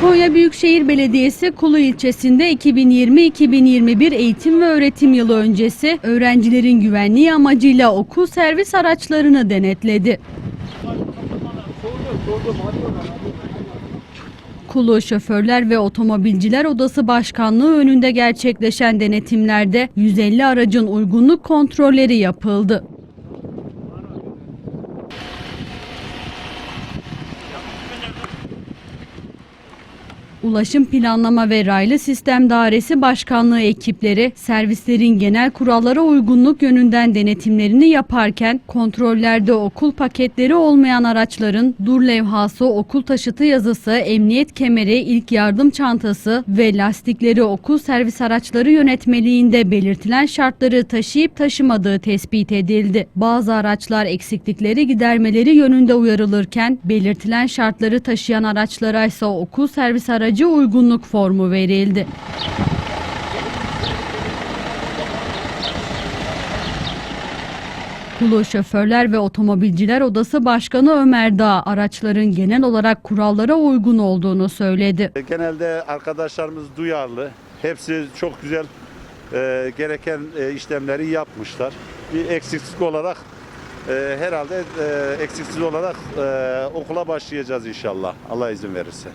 Konya Büyükşehir Belediyesi Kulu ilçesinde 2020-2021 eğitim ve öğretim yılı öncesi öğrencilerin güvenliği amacıyla okul servis araçlarını denetledi. Kulu Şoförler ve Otomobilciler Odası Başkanlığı önünde gerçekleşen denetimlerde 150 aracın uygunluk kontrolleri yapıldı. Ulaşım Planlama ve Raylı Sistem Dairesi Başkanlığı ekipleri servislerin genel kurallara uygunluk yönünden denetimlerini yaparken kontrollerde okul paketleri olmayan araçların dur levhası, okul taşıtı yazısı, emniyet kemeri, ilk yardım çantası ve lastikleri okul servis araçları yönetmeliğinde belirtilen şartları taşıyıp taşımadığı tespit edildi. Bazı araçlar eksiklikleri gidermeleri yönünde uyarılırken belirtilen şartları taşıyan araçlara ise okul servis aracı uygunluk formu verildi. Kulu Şoförler ve Otomobilciler Odası Başkanı Ömer Dağ araçların genel olarak kurallara uygun olduğunu söyledi. Genelde arkadaşlarımız duyarlı. Hepsi çok güzel e, gereken e, işlemleri yapmışlar. Bir eksiksiz olarak e, herhalde e, eksiksiz olarak e, okula başlayacağız inşallah. Allah izin verirse.